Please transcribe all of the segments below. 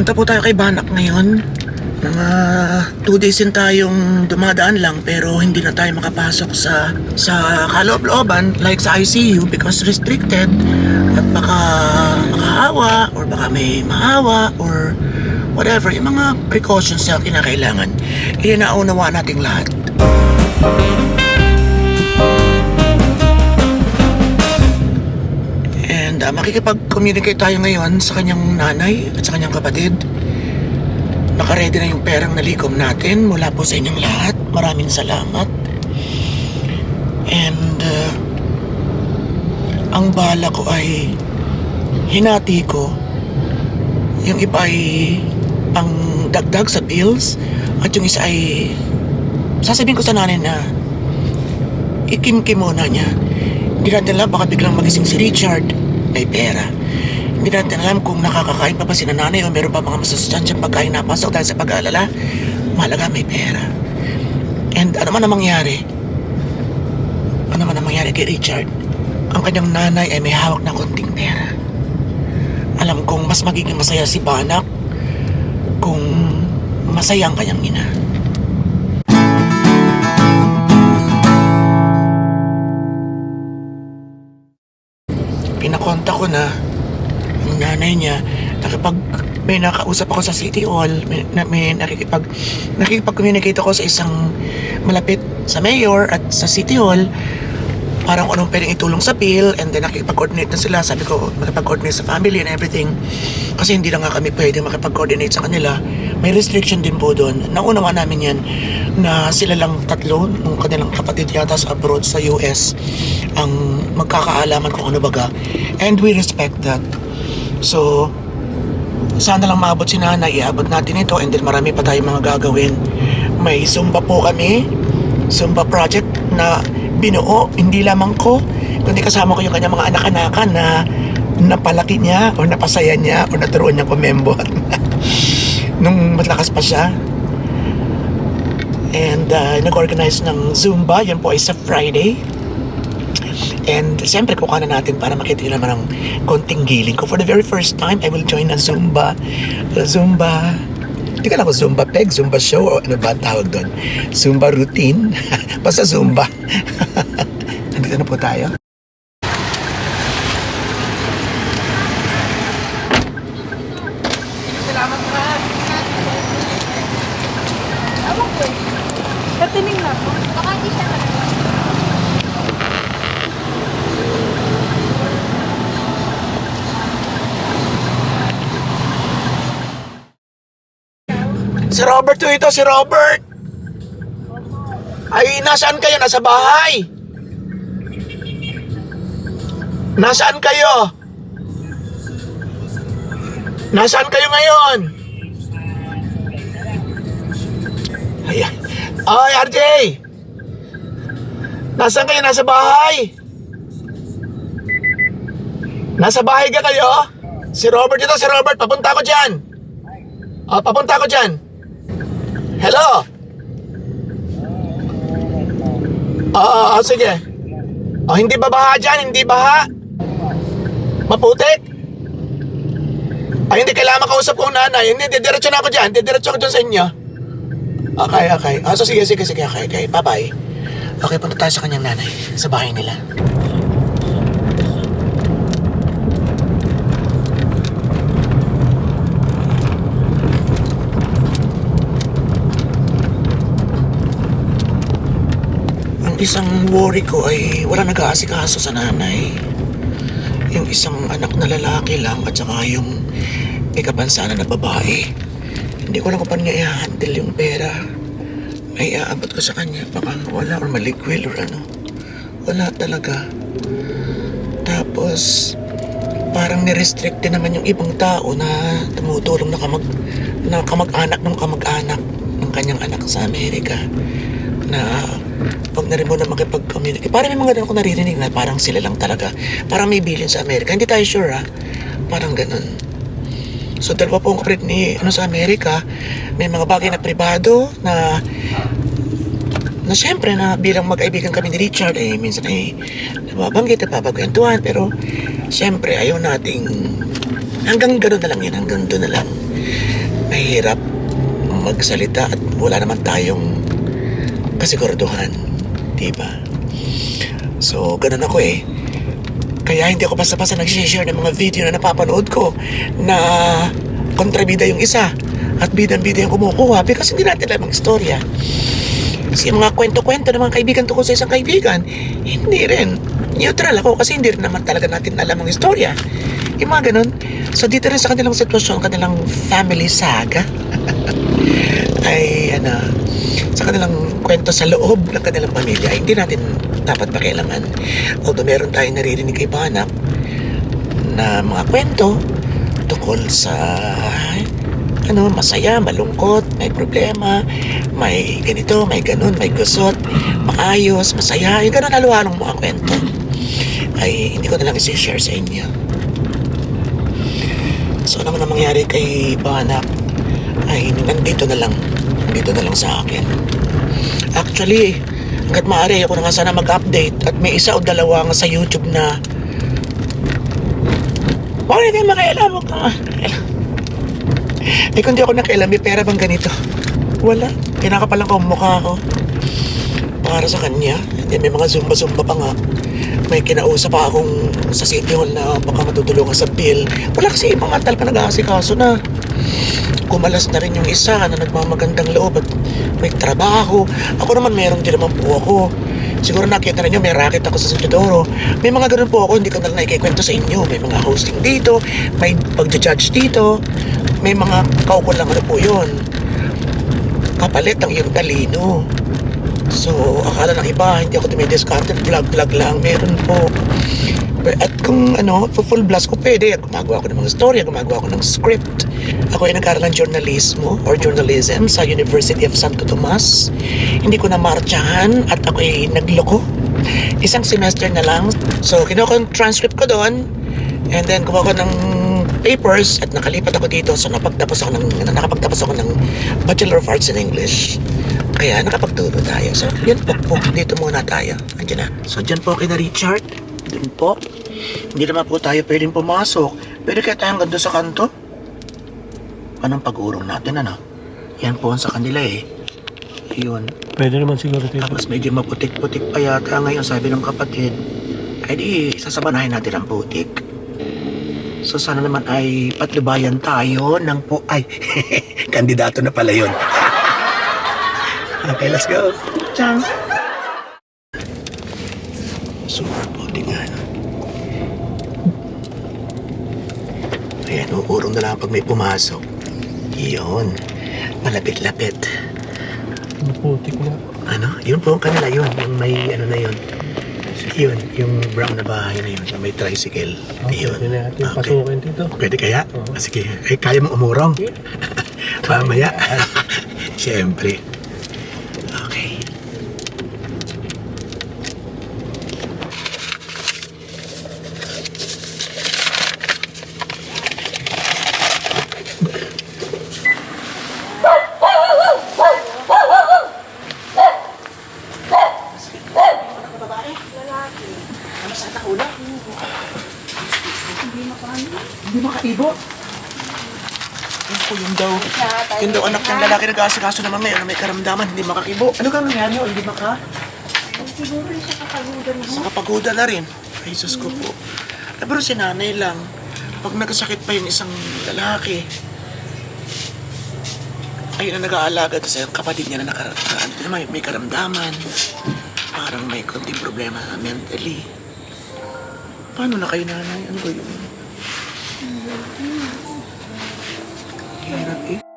Punta po tayo kay Banak ngayon. Mga two days din tayong dumadaan lang pero hindi na tayo makapasok sa sa kaloob-looban like sa ICU because restricted. At baka makahawa or baka may mahawa or whatever yung mga precautions na kinakailangan. Ininaunawa nating lahat and uh, makikipag-communicate tayo ngayon sa kanyang nanay at sa kanyang kapatid Nakaredy na yung perang nalikom natin mula po sa inyong lahat. Maraming salamat. And uh, ang bala ko ay hinati ko. Yung iba ay ang dagdag sa bills at yung isa ay sasabihin ko sa nanay na ikimkim muna niya. Hindi natin alam baka biglang magising si Richard may pera. Hindi natin alam kung nakakakain pa ba si nanay o meron pa mga masustansyang pagkain na pasok dahil sa pag-aalala. Mahalaga may pera. And ano man ang mangyari, ano man ang mangyari kay Richard, ang kanyang nanay ay may hawak na konting pera. Alam kong mas magiging masaya si Banak kung masaya ang kanyang ina. Na ang nanay niya nakipag may nakausap ako sa City Hall may, na, may nakikipag nakikipag-communicate ako sa isang malapit sa mayor at sa City Hall. Parang kung anong pwedeng itulong sa bill and then nakikipag-coordinate na sila. Sabi ko makipag-coordinate sa family and everything. Kasi hindi lang nga kami pwede makipag-coordinate sa kanila may restriction din po doon. Naunawa namin yan na sila lang tatlo ng kanilang kapatid yata sa abroad sa US ang magkakaalaman kung ano baga. And we respect that. So, sana lang maabot si nanay, iabot natin ito and then marami pa tayong mga gagawin. May Zumba po kami, Zumba project na binuo, hindi lamang ko, kundi kasama ko yung kanyang mga anak-anakan na napalaki niya o napasaya niya o naturuan niya kumembot nung matlakas pa siya. And uh, nag-organize ng Zumba, yan po ay sa Friday. And siyempre kukuha na natin para makita nyo naman ang konting giling ko. For the very first time, I will join a Zumba. Zumba. Hindi ka lang kung Zumba peg, Zumba show, o ano ba ang tawag doon? Zumba routine. Basta Zumba. Nandito na po tayo. Katining na po. Baka di siya Si Robert to ito, si Robert! Ay, nasaan kayo? Nasa bahay? Nasaan kayo? Nasaan kayo ngayon? Ayan. Ay, RJ! Nasaan kayo? Nasa bahay? Nasa bahay ka kayo? Si Robert ito, si Robert. Papunta ko dyan. Ah, papunta ko dyan. Hello? Oo, oh, sige. Oh, hindi ba baha dyan? Hindi baha? Maputik? Ay, hindi kailangan makausap ko nanay. Hindi, didiretso na ako dyan. Didiretso ako dyan sa inyo. Okay, okay. Ah, so sige, sige, sige. Okay, okay. Bye-bye. Okay, punta tayo sa kanyang nanay. Sa bahay nila. Isang worry ko ay wala nag-aasikaso sa nanay. Yung isang anak na lalaki lang at saka yung may kapansanan na babae. Hindi ko lang kung paano niya i-handle yung pera. May aabot ko sa kanya. Baka wala or malikwil or ano. Wala talaga. Tapos, parang nirestrict din naman yung ibang tao na tumutulong na, kamag, na kamag-anak ng kamag-anak ng kanyang anak sa Amerika na pag na rin mo na makipag-communicate. Parang may mga ganun ko naririnig na parang sila lang talaga. Parang may billion sa Amerika. Hindi tayo sure ha. Parang ganun. So dalawa po ang kapatid ni ano sa Amerika. May mga bagay na pribado na na siyempre na bilang mag-aibigan kami ni Richard eh minsan ay nababanggit at papagkwentuhan pero siyempre ayaw nating Hanggang gano'n na lang yan, hanggang doon na lang. Mahirap magsalita at wala naman tayong kasiguraduhan. Diba? So, ganun ako eh. Kaya hindi ako basta-basta nag-share ng mga video na napapanood ko na kontrabida yung isa at bidang-bida yung kumukuha because hindi natin alam ang istorya. Kasi mga kwento-kwento ng mga kaibigan tungkol sa isang kaibigan, hindi rin. Neutral ako kasi hindi rin naman talaga natin alam ang istorya. Yung mga ganun. So dito rin sa kanilang sitwasyon, kanilang family saga, ay ano, sa kanilang kwento sa loob ng kanilang pamilya, hindi natin dapat pakialaman. Although meron tayong naririnig kay Banak na mga kwento tungkol sa ano, masaya, malungkot, may problema, may ganito, may ganun, may gusot, maayos, masaya, yung ganun halo-halong mga kwento. Ay, hindi ko na lang isi-share sa inyo. So, ano man ang mangyari kay Banak, ay nandito na lang. Nandito na lang sa akin. Actually, hanggat maaari ako na nga sana mag-update at may isa o dalawa nga sa YouTube na Bakit hindi makialam ka? Eh kung di ako nakialam, may pera bang ganito? Wala. Kinakapalan ko ang mukha ko. Para sa kanya. Hindi, may mga zumba-zumba pa nga. May kinausap akong sa City Hall na baka matutulungan sa bill. Wala kasi ibang antal pa nag-aasikaso na. Kumalas na rin yung isa na nagmamagandang loob at may trabaho. Ako naman meron din naman po ako. Siguro nakita ninyo may racket ako sa Santidoro. May mga ganun po ako, hindi ko na lang naikikwento sa inyo. May mga hosting dito, may pagja-judge dito, may mga kaukol lang ano po yun. Kapalit ang iyong talino. So, akala ng iba, hindi ako dumidiscarded, vlog-vlog lang, meron po. At kung ano, full blast ko pwede. Gumagawa ko ng mga storya, gumagawa ko ng script. Ako ay nag-aaral ng journalismo or journalism sa University of Santo Tomas. Hindi ko na marchahan at ako ay nagloko. Isang semester na lang. So, kinuha ko yung transcript ko doon. And then, gumawa ko ng papers at nakalipat ako dito. So, napagtapos ako ng, nakapagtapos ako ng Bachelor of Arts in English. Kaya nakapagturo tayo. So, yun po po. Dito muna tayo. Andiyan na. So, dyan po kina Richard. Dun po. Hindi naman po tayo pwedeng pumasok. Pwede kaya tayong ganda sa kanto? Anong pag-urong natin, ano? Yan po sa kanila eh. Yun. Pwede naman siguro dito. Tapos medyo maputik-putik pa yata ngayon, sabi ng kapatid. Ay di, sasabanahin natin ang putik. So sana naman ay patlubayan tayo ng po... Ay, kandidato na pala yun. okay, let's go. Ciao. Super putik nga? Ayan, uurong na lang pag may pumasok. Yun. Malapit-lapit. Maputik na. Ano? Yun po ang kanila yun. Yung may ano na yun. Yun, yung brown na bahay na yun. May tricycle. Okay, yun. pwede natin Okay. pasukin dito. Pwede kaya? Oo. Ah, Sige. Ay, kaya mong umurong? Mamaya. Siyempre. Okay. Ano sa ulo? Hindi makaibo. Yun po yun daw. Yun daw anak ng lalaki nag-aasikaso naman may, ano, may karamdaman, hindi makakibo. Ano kang nangyari o hindi maka? Siguro rin siya kakagudan mo. Sa kapagoda na rin. Ay, Diyos ko po. Eh, pero si nanay lang. Pag nagkasakit pa yung isang lalaki, ay na nag-aalaga sa kapatid niya na nakara- na- ano, may, may karamdaman. Parang may konting problema mentally. Paano na kayo nanay? Ano ba yun? Hirap eh.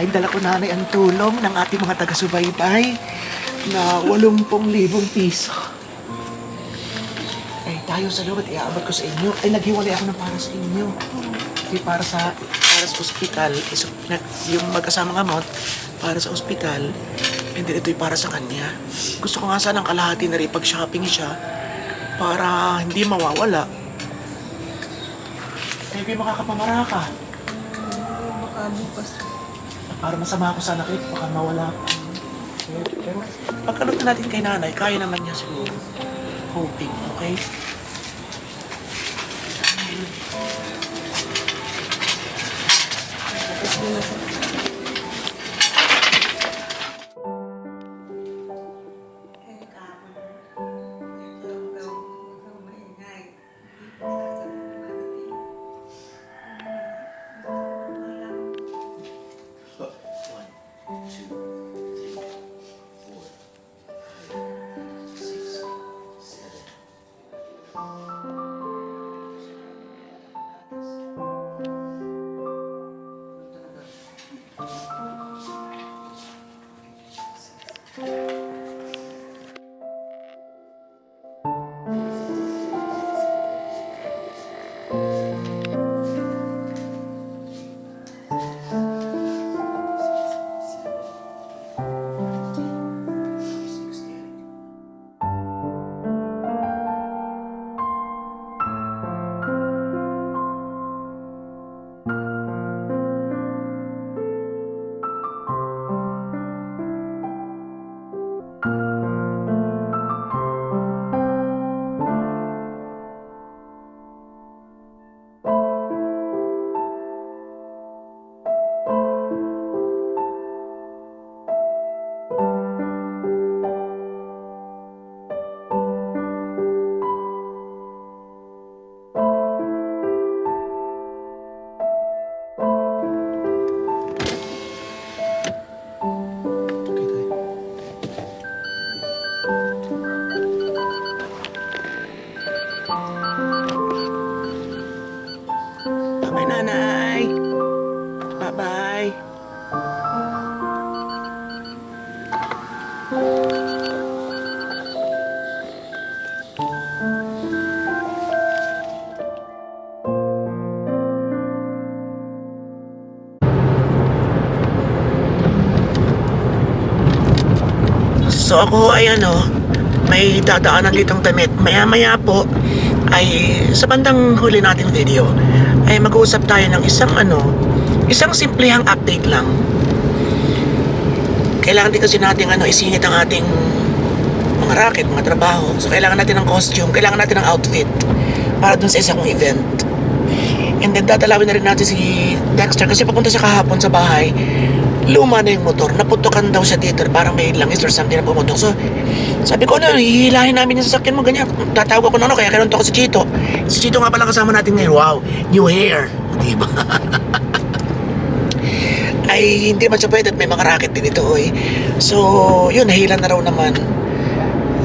Ay dala ko nanay ang tulong ng ating mga taga-subaybay na 80,000 piso. Ay, tayo sa loob at iaabot ko sa inyo. Ay, naghiwalay ako ng para sa inyo. Hindi para sa para sa ospital. Yung magkasamang amount para sa ospital. And then ito'y para sa kanya. Gusto ko nga sanang kalahati na rin pag-shopping siya para hindi mawawala. Maybe makakapamara ka. Baka bukas. Para masama ako sa anak baka mawala ako. Pero pagkalot natin kay nanay, kaya naman niya siguro. Hoping, okay? Ako ay ano, may dadaanan ditong damit. Maya-maya po ay sa bandang huli nating video ay mag-uusap tayo ng isang ano, isang simplehang update lang. Kailangan din kasi nating ano, isingit ang ating mga racket, mga trabaho. So kailangan natin ng costume, kailangan natin ng outfit para dun sa isang event. And then dadalawin na rin natin si Dexter kasi papunta siya kahapon sa bahay. Luma na yung motor. Naputukan daw siya dito. Parang may langis or something na pumutok. So, sabi ko, ano, hihilahin namin yung sasakyan mo, ganyan. Tatawag ako na ano, kaya kinunto ko si Chito. Si Chito nga pala kasama natin ngayon. Wow, new hair. Diba? Ay, hindi man siya pwede at may mga racket din ito, oy. So, yun, nahila na raw naman.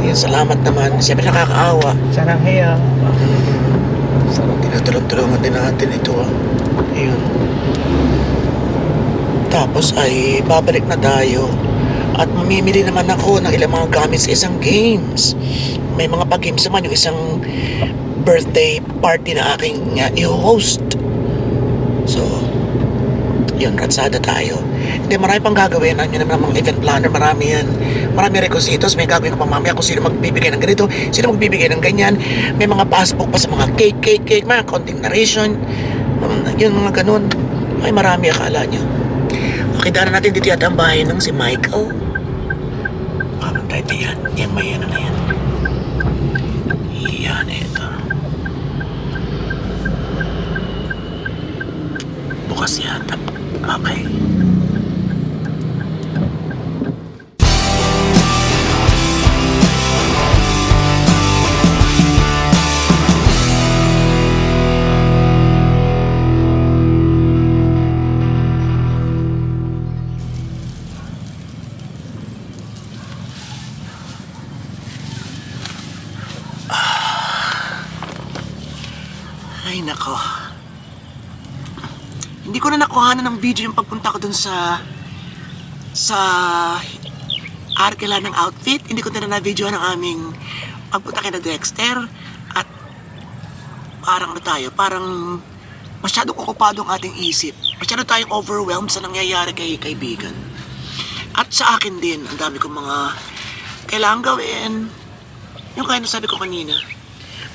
Yun, salamat naman. Siyempre nakakaawa. Sarang hiya. Tinutulong-tulungan din natin ito. ah. Ayun. Tapos ay babalik na tayo. At mamimili naman ako ng ilang mga gamit sa isang games. May mga pag-games naman yung isang birthday party na aking uh, i-host. So, yun, ratsada tayo. Hindi, marami pang gagawin. Ano naman ang mga event planner, marami yan. Marami requisitos. May gagawin ko pa mamaya kung sino magbibigay ng ganito, sino magbibigay ng ganyan. May mga passbook pa sa mga cake, cake, cake, mga konting narration. Um, yun, mga ganun. Ay, marami akala nyo. Daan natin dito yata ang bahay ng si Michael. Pamantay na yan. Yan, may ano na yan. Yan, ito. Bukas yata. Okay. Video yung pagpunta ko dun sa sa Arkela ng outfit. Hindi ko na na-video ng aming pagpunta kay na Dexter. At parang ano tayo, parang masyadong okupado ang ating isip. Masyado tayong overwhelmed sa nangyayari kay kaibigan. At sa akin din, ang dami kong mga kailangan gawin. Yung kaya na sabi ko kanina,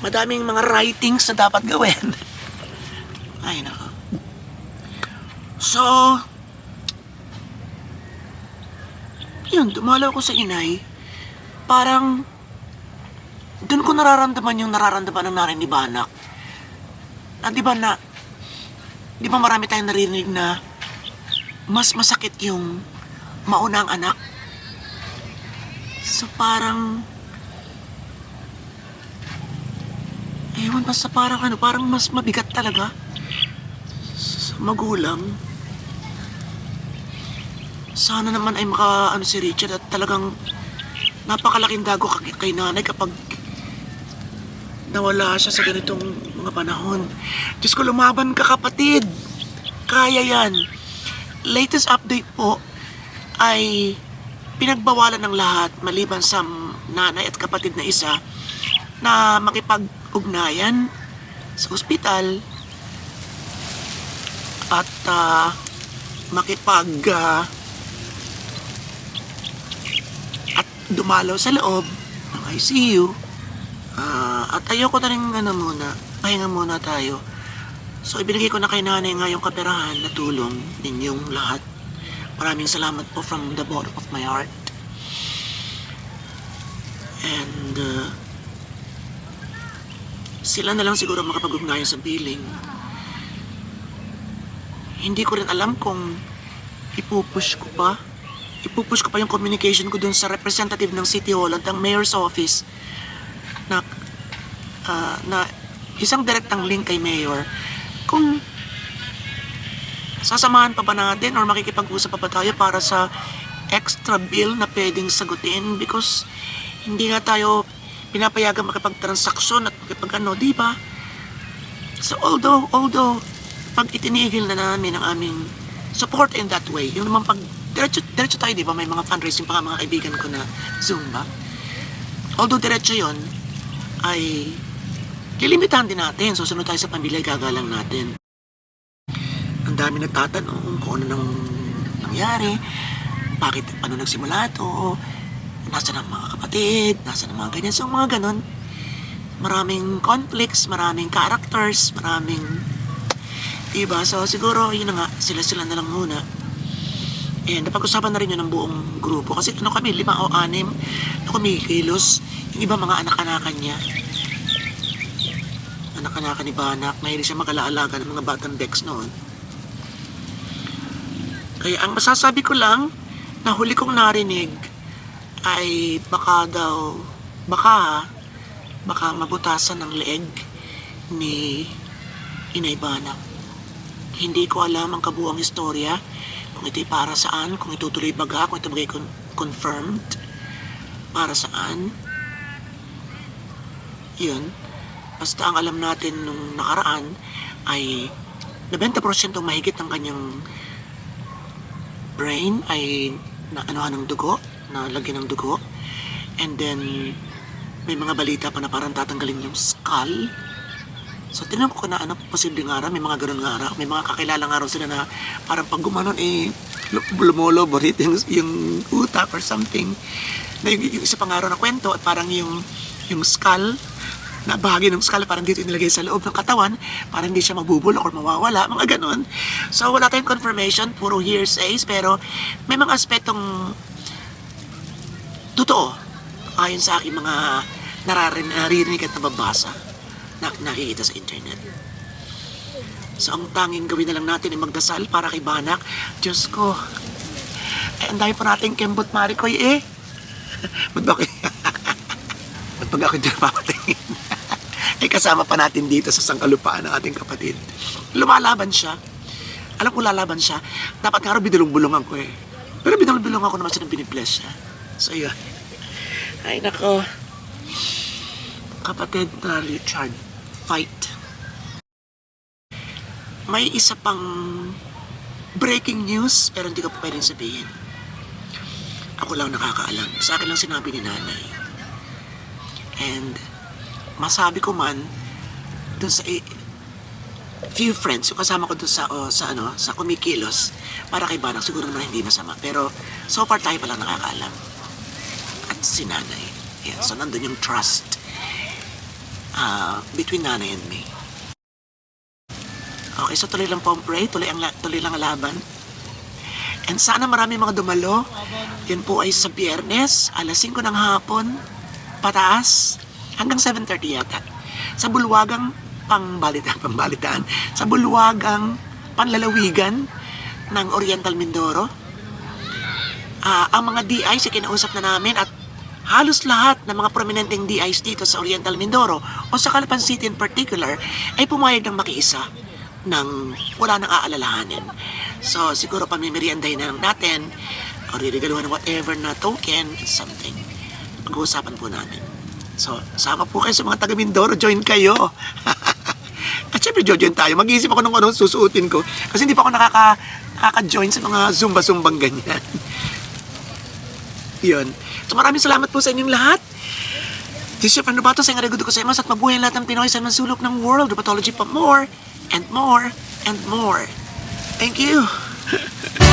madaming mga writings na dapat gawin. Ay, nako. So, yun, dumalaw ko sa inay. Parang, doon ko nararamdaman yung nararamdaman ng nanay ni Banak. Ah, di ba na, di ba marami tayong narinig na mas masakit yung mauna ang anak? So parang, ewan basta parang ano, parang mas mabigat talaga sa magulang. Sana naman ay maka ano si Richard at talagang napakalaking dago kay, kay nanay kapag nawala siya sa ganitong mga panahon. Diyos ko, lumaban ka kapatid. Kaya yan. Latest update po ay pinagbawalan ng lahat maliban sa nanay at kapatid na isa na makipag-ugnayan sa ospital at ah, makipag ah, at dumalaw sa loob ng ICU Ah, at ayoko na rin ano muna, pahinga muna tayo. So ibinigay ko na kay nanay nga yung kaperahan na tulong ninyong lahat. Maraming salamat po from the bottom of my heart. And uh, sila na lang siguro makapag-ugnayan sa billing. Hindi ko rin alam kung ipupush ko pa. Ipupush ko pa yung communication ko dun sa representative ng City Hall at ang Mayor's Office na ah, na isang direktang link kay Mayor kung sasamahan pa ba natin or makikipag-usap pa ba tayo para sa extra bill na pwedeng sagutin because hindi nga tayo pinapayagan makipagtransaksyon at makipag ano, di ba? So although, although, pag itinigil na namin ang aming support in that way, yung naman pag, diretso, diretso tayo, di ba? May mga fundraising pa nga mga kaibigan ko na Zumba. Although diretso yon ay lilimitahan din natin. Susunod tayo sa pamilya, gagalang natin. Ang dami nagtatanong kung ano nang nangyari, bakit, ano nagsimula to, nasa ang mga kapatid, nasa ang mga ganyan. So, mga ganon. Maraming conflicts, maraming characters, maraming... Diba? So, siguro, yun na nga, sila-sila na lang muna. And napag-usapan na rin yun ng buong grupo. Kasi ano kami, lima o anim na kumikilos. Yung iba mga anak-anakan niya. Anak-anakan ni Banak. Mahilig siya mag-alaalaga ng mga batang Bex noon. Kaya ang masasabi ko lang, na huli kong narinig ay baka daw, baka baka mabutasan ng leeg ni Inay Banak. Hindi ko alam ang kabuang istorya, kung ito'y para saan, kung itutuloy baga, kung ito bagay con- confirmed, para saan. Yun. Basta ang alam natin nung nakaraan ay 90% mahigit ng kanyang brain ay na anuhan ng dugo, na lagyan ng dugo. And then, may mga balita pa na parang tatanggalin yung skull. So, tinanong ko na ano, posible nga raw, may mga ganun nga raw. May mga kakilala nga raw sila na parang pag gumanon eh, lu- lumoloborit yung, yung utak or something. Na yung, yung isa pa nga raw na kwento at parang yung, yung skull, na bahagi ng skull parang dito inilagay sa loob ng katawan para hindi siya mabubulok or mawawala, mga ganun. So wala tayong confirmation, puro hearsays, pero may mga aspetong totoo ayon sa aking mga nararin, naririnig at nababasa na nakikita sa internet. So ang tanging gawin na lang natin ay magdasal para kay Banak. Diyos ko, eh, ang dami pa nating kembot marikoy eh. Ba't ba kayo? Ba't pag ako dyan papatingin? ay kasama pa natin dito sa sangkalupaan ng ating kapatid. Lumalaban siya. Alam ko lalaban siya. Dapat nga rin binulong-bulungan ko eh. Pero binulong-bulungan ko naman siya nang binibless siya. So yun. Ay nako. Kapatid na Richard, fight. May isa pang breaking news pero hindi ko pa pwedeng sabihin. Ako lang nakakaalam. Sa akin lang sinabi ni nanay. And masabi ko man dun sa i- few friends, yung kasama ko dun sa, o, sa ano, sa kumikilos, para kay Banak, siguro naman hindi masama. Pero so far tayo palang nakakaalam. At si nanay. Yeah, so nandun yung trust ah between nanay and me. Okay, so tuloy lang po ang pray, tuloy, ang, tuloy lang ang laban. And sana marami mga dumalo. Yan po ay sa biyernes, alas 5 ng hapon, pataas, hanggang 7.30 yata. Sa bulwagang pangbalitaan, pangbalitaan, sa bulwagang panlalawigan ng Oriental Mindoro. Ah, ang mga DIs ay kinausap na namin at halos lahat ng mga prominenteng DIs dito sa Oriental Mindoro o sa Calapan City in particular ay pumayag ng makiisa ng wala nang aalalahanin. So siguro pamimeriendahin na lang natin o riregaluhan ng whatever na token, something. Pag-uusapan po namin. So, sama po kayo sa mga taga Mindoro, join kayo. At syempre, join tayo. Mag-iisip ako ng anong susuotin ko. Kasi hindi pa ako nakaka, nakaka-join sa mga zumba-zumbang ganyan. Yun. So maraming salamat po sa inyong lahat. This is your friend Robato sa Ingaragudo ko sa imas at mabuhay lahat ng Pinoy sa masulok ng world. Robotology pa more and more and more. Thank you.